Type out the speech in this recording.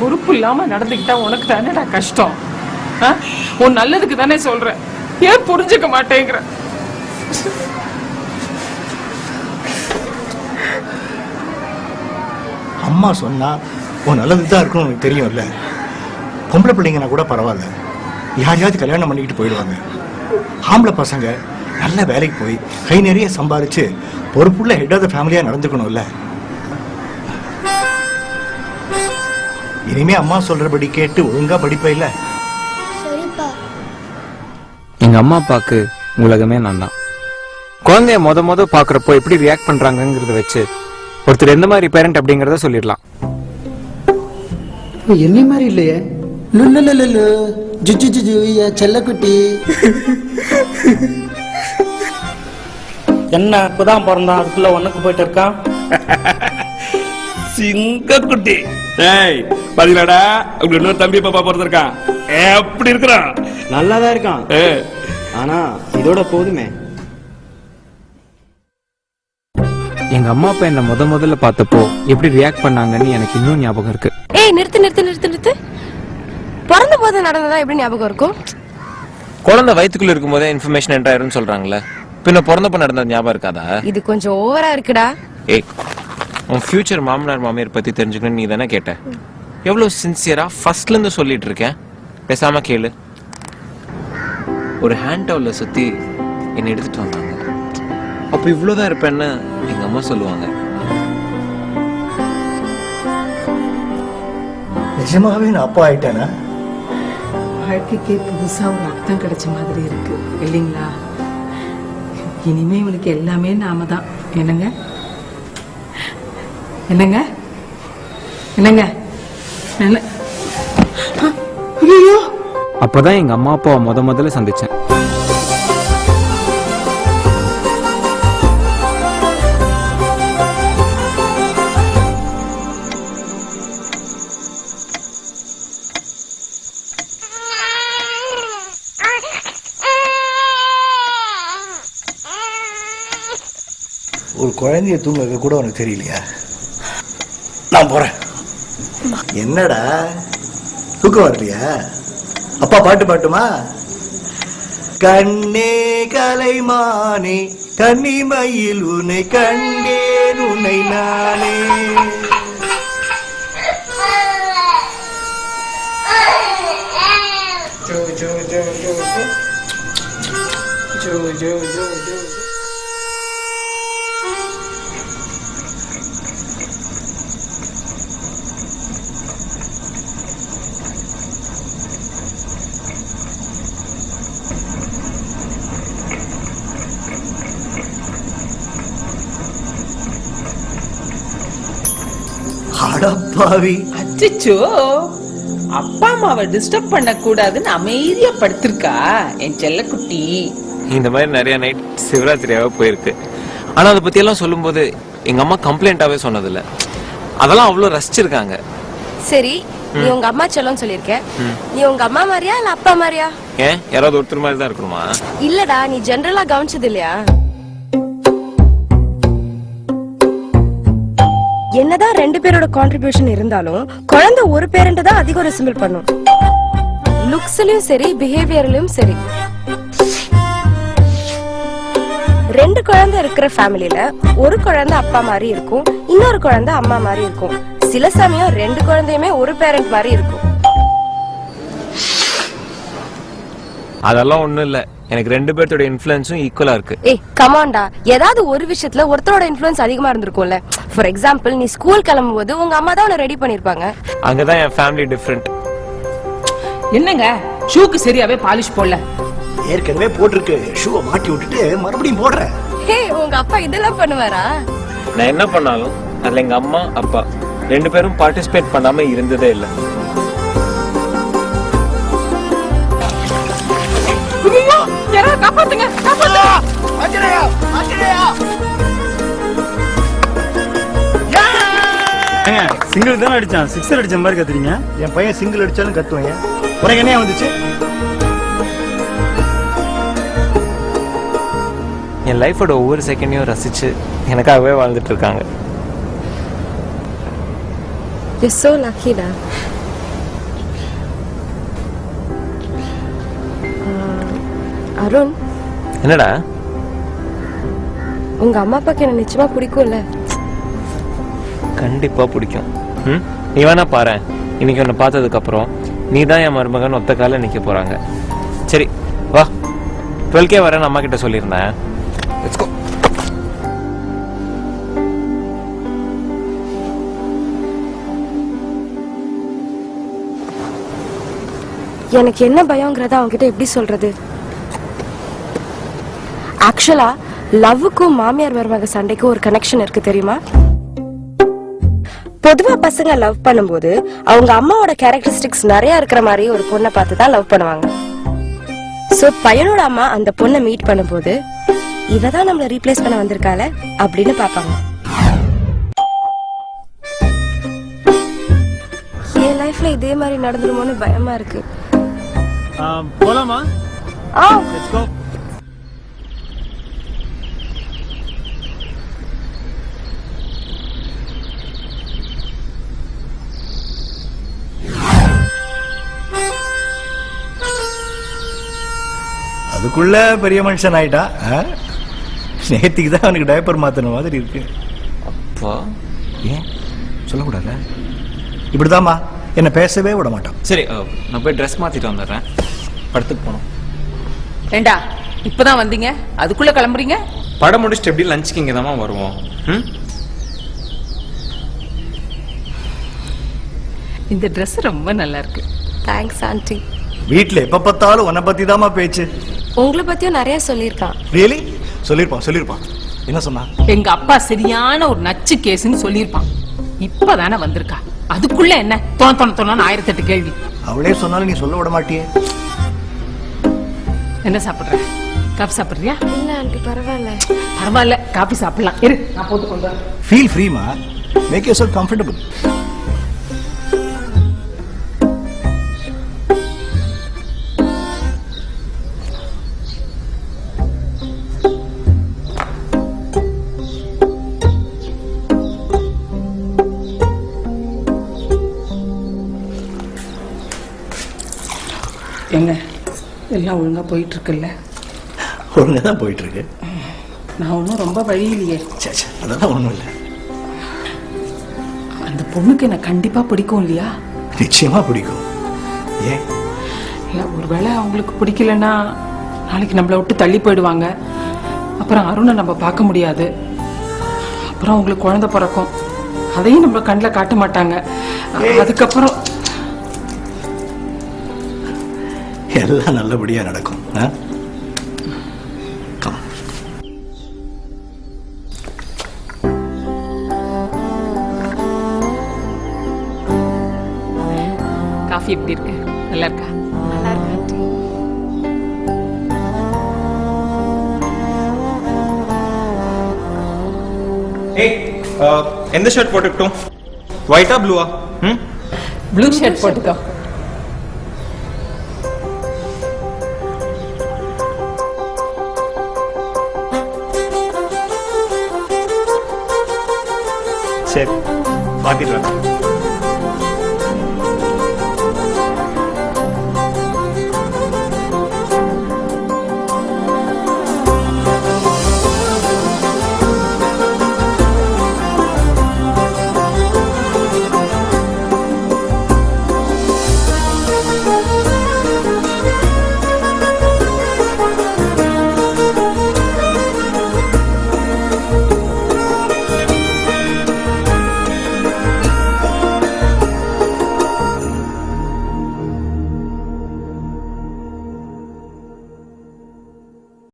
பொறுப்பு இல்லாமல் நடந்துக்கிட்டா உனக்கு தானேடா கஷ்டம்? ஆ? உன் நல்லதுக்கு தானே சொல்றேன். ஏன் புரிஞ்சுக்க மாட்டேங்கிற? அம்மா சொன்னா உன் நல்லது தான் இருக்கணும் உனக்கு தெரியும்ல. பொம்பளை பிள்ளைங்கன்னா கூட பரவாயில்ல. யாரையாவது கல்யாணம் பண்ணிக்கிட்டு போயிடுவாங்க. ஆம்பளை பசங்க நல்ல வேலைக்கு போய் கை நிறைய சம்பாரிச்சு பொறுப்புள்ள ஹெட் ஆஃப் த ஃபேமிலியா நடந்துக்கணும்ல. இனிமே அம்மா சொல்றபடி கேட்டு ஒழுங்கா படிப்ப இல்ல. எங்க அம்மா அப்பாவுக்கு உலகமே நான் தான் குழந்தைய முத முத பாக்குறப்போ எப்படி ரியாக்ட் பண்றாங்கங்கிறத வச்சு ஒருத்தர் எந்த மாதிரி பேரண்ட் அப்படிங்கறத சொல்லிடலாம். என்னை மாதிரி இல்லையே? லுல்லுலுலுலு ஜுஜு ஜுஜு செல்லக்குட்டி. என்ன இப்பதான் பிறந்தான் அதுக்குள்ள ஒண்ணுக்கு போயிட்டு இருக்கான் சிங்கக்குட்டி. டேய் பாத்தீங்களாடா உங்க இன்னொரு தம்பி பாப்பா பிறந்திருக்கான் எப்படி இருக்கிறான். நல்லாதான் இருக்கான். ஏ, ஆனா இதோட போதுமே. எங்க அம்மா அப்பா என்ன முத முதல்ல பார்த்தப்போ எப்படி ரியாக்ட் பண்ணாங்கன்னு எனக்கு இன்னும் ஞாபகம் இருக்கு. ஏய் நிறுத்து நிறுத்து நிறுத்து நிறுத்து. பிறந்த போது நடந்ததா எப்படி ஞாபகம் இருக்கும் குழந்தை வயித்துக்குள்ள இருக்கும்போதே இன்ஃபர்மேஷன் என்டர் ஆயிரும்னு சொல்றாங்கல்ல பின்ன பிறந்தப்ப நடந்த ஞாபகம் இருக்காதா? இது கொஞ்சம் ஓவரா இருக்குடா. ஏய் உன் ஃபியூச்சர் மாமனார் மாமியார் பத்தி தெரிஞ்சுக்கணும் நீ தானே கேட்ட? எவ்வளவு சின்சியரா ஃபர்ஸ்ட்ல இருந்து சொல்லிட்டு இருக்கேன் பேசாம கேளு. ஒரு ஹேண்ட் டவல்ல சுத்தி என்னை எடுத்துட்டு வந்தாங்க. அப்ப இவ்வளவுதான் இருப்பேன்னு எங்க அம்மா சொல்லுவாங்க. நிஜமாவே நான் அப்பா ஆயிட்டேனா? வாழ்க்கைக்கே புதுசா ஒரு அர்த்தம் கிடைச்ச மாதிரி இருக்கு இல்லைங்களா? இனிமே இவளுக்கு எல்லாமே நாம தான் என்னங்க? என்னங்க? என்னங்க? என்ன? ஐயோ அப்பதான் எங்க அம்மா அப்பாவை முத முதல்ல சந்திச்சேன். ஒரு குழந்தைய தூங்க கூட உனக்கு தெரியலையா? நான் போறேன் என்னடா? தூக்கம் வரலையா? அப்பா பாட்டு பாட்டுமா? கண்ணே கலைமானே கன்னிமையில் உன்னை கண்டேன் உன்னை நானே. அடப்பாவி. அச்சச்சோ. அப்பா அம்மாவை டிஸ்டர்ப் பண்ண கூடாதுன்னு அமைதியா படுத்திருக்கா என் செல்லக்குட்டி. இந்த மாதிரி நிறைய நைட் சிவராத்திரியாவே போயிருக்கு. ஆனா அதை பத்தி எல்லாம் சொல்லும்போது எங்க அம்மா கம்ப்ளைண்டாவே சொன்னதில்ல. அதெல்லாம் அவ்வளவு ரசிச்சிருக்காங்க. சரி நீ உங்க அம்மா செல்லம்னு சொல்லிருக்க நீ உங்க அம்மா மாதிரியா இல்ல அப்பா மாதிரியா? ஏன்? யாராவது ஒருத்தர் மாதிரி தான் இருக்கணுமா? இல்லடா நீ ஜெனரலா கவனிச்சது இல்லையா? என்னதான் ரெண்டு பேரோட கான்ட்ரிபியூஷன் இருந்தாலும் குழந்தை ஒரு பேரண்ட் தான் அதிகம் ரெசிம்பிள் பண்ணும். லுக்ஸ்லயும் சரி பிஹேவியர்லயும் சரி. ரெண்டு குழந்தை இருக்கிற ஃபேமிலில ஒரு குழந்தை அப்பா மாதிரி இருக்கும் இன்னொரு குழந்தை அம்மா மாதிரி இருக்கும். சில சமயம் ரெண்டு குழந்தையுமே ஒரு பேரண்ட் மாதிரி இருக்கும். அதெல்லாம் ஒண்ணும் இல்ல. எனக்கு ரெண்டு பேர்த்தோட இன்ஃபுளுன்ஸும் ஈக்குவலா இருக்கு. ஏய் கமாண்டா ஏதாவது ஒரு விஷயத்துல ஒருத்தரோட இன்ஃப்ளூயன்ஸ் அதிகமா இருந்திருக்கும்ல. ஃபார் எக்ஸாம்பிள் நீ ஸ்கூல் கிளம்பும் போது உங்க அம்மா தான் உன்னை ரெடி பண்ணிருப்பாங்க அங்கதான் என் ஃபேமிலி டிஃப்ரெண்ட் என்னங்க ஷூக்கு சரியாவே பாலிஷ் போடல ஏற்கனவே போட்டிருக்கு ஷூவை மாட்டி விட்டுட்டு மறுபடியும் போடுறேன் ஹே உங்க அப்பா இதெல்லாம் பண்ணுவாரா நான் என்ன பண்ணாலும் அதுல எங்க அம்மா அப்பா ரெண்டு பேரும் பார்ட்டிசிபேட் பண்ணாம இருந்ததே இல்ல யாராவது காப்பாத்துங்க காப்பாத்துங்க சிங்கிள் தானே அடிச்சான்? சிக்ஸர் அடிச்ச மாதிரி கத்துறீங்க. என் பையன் சிங்கிள் அடிச்சாலும் கத்துவேன் உனக்கு என்ன வந்துச்சு? என் லைஃபோட ஒவ்வொரு செகண்டையும் ரசிச்சு எனக்காகவே வாழ்ந்துட்டு இருக்காங்க. You're so lucky, da. Arun uh, என்னடா? உங்க அம்மா அப்பாக்கு என்ன நிச்சயமா பிடிக்கும்ல? கண்டிப்பா பிடிக்கும். ம்? நீ வேணா பாரு. இன்னைக்கு உன்னை பார்த்ததுக்கு அப்புறம் நீ தான் என் மருமகன் ஒத்த கால நிக்க போறாங்க. சரி வா. டுவெல்கே வரேன் அம்மா கிட்ட சொல்லியிருந்தேன். Let's எனக்கு என்ன பயங்கிறத அவங்ககிட்ட எப்படி சொல்றது? ஆக்சுவலா லவ்வுக்கும் மாமியார் மருமக சண்டைக்கும் ஒரு கனெக்ஷன் இருக்கு தெரியுமா? பொதுவா பசங்க லவ் பண்ணும்போது அவங்க அம்மாவோட கேரக்டரிஸ்டிக்ஸ் நிறைய இருக்கிற மாதிரி ஒரு பொண்ணை பார்த்து தான் லவ் பண்ணுவாங்க. சோ பையனோட அம்மா அந்த பொண்ணை மீட் பண்ணும்போது இவ தான் நம்மள ரீப்ளேஸ் பண்ண வந்திருக்காள அப்படின்னு பாப்பாங்க என் லைஃப்ல இதே மாதிரி நடந்துருமோன்னு பயமா இருக்கு. போலாமா? ஆ. லெட்ஸ் கோ அதுக்குள்ள பெரிய மனுஷன் ஆயிட்டா? ஆ? நேத்திக்கு தான் அவனுக்கு டைப்பர் மாத்தின மாதிரி இருக்கு. அப்பா. ஏன்? சொல்லக்கூடாது? இப்படிதாம்மா. என்ன பேசவே விட மாட்டான். சரி நான் போய் ட்ரெஸ் மாத்திட்டு வந்துடுறேன். படத்துக்கு போனோம் ஏண்டா இப்பதான் வந்தீங்க? அதுக்குள்ள கிளம்புறீங்க? படம் முடிச்சுட்டு எப்படி லஞ்சுக்கு இங்கே தான் வருவோம். ம்? இந்த Dress ரொம்ப நல்லா இருக்கு. தேங்க்ஸ் ஆண்டி வீட்டுல எப்ப பார்த்தாலும் உன்னை பத்தி தாமா பேச்சு. உங்களை பத்தியும் நிறைய சொல்லியிருக்கான். ரியலி சொல்லிருப்பான் சொல்லிருப்பான் என்ன சொன்னா? எங்க அப்பா சரியான ஒரு நச்சு கேஸ்னு சொல்லியிருப்பான். இப்பதானே வந்திருக்கா. அதுக்குள்ள என்ன? தோண தோண தோணு ஆயிரத்தெட்டு கேள்வி. அவளே சொன்னாலும் நீ சொல்ல விட மாட்டியே. என்ன சாப்பிடுற? காஃபி சாப்பிடுறியா? இல்ல ஆண்டி பரவாயில்ல. பரவாயில்ல. காஃபி சாப்பிடலாம். இரு நான் போட்டு கொண்டு. ஃபீல் ஃப்ரீமா மேக் யூர் செல் கம்ஃபர்டபுள் எல்லாம் ஒழுங்கா போயிட்டு இருக்குல்ல ஒழுங்கா தான் போயிட்டு இருக்கு நான் ஒன்றும் ரொம்ப வழி இல்லையே. சே அதெல்லாம் ஒண்ணும் இல்லை. அந்த பொண்ணுக்கு என்ன கண்டிப்பா பிடிக்கும் இல்லையா? நிச்சயமா பிடிக்கும். ஏன்? இல்ல ஒருவேளை அவங்களுக்கு பிடிக்கலன்னா நாளைக்கு நம்மளை விட்டு தள்ளி போயிடுவாங்க. அப்புறம் அருணை நம்ம பார்க்க முடியாது. அப்புறம் அவங்களுக்கு குழந்தை பிறக்கும். அதையும் நம்ம கண்ணில் காட்ட மாட்டாங்க. அதுக்கப்புறம் எல்லாம் நல்லபடியா நடக்கும். காஃபி எப்படி இருக்கு? நல்லா இருக்கா? நல்லா இருக்கு ஏய் எந்த ஷர்ட் போட்டுக்கிட்டோம்? ஒயிட்டா ப்ளூவா ம்? ப்ளூ ஷர்ட் போட்டுக்கோ. சரி மாத்திட்டு வரேன்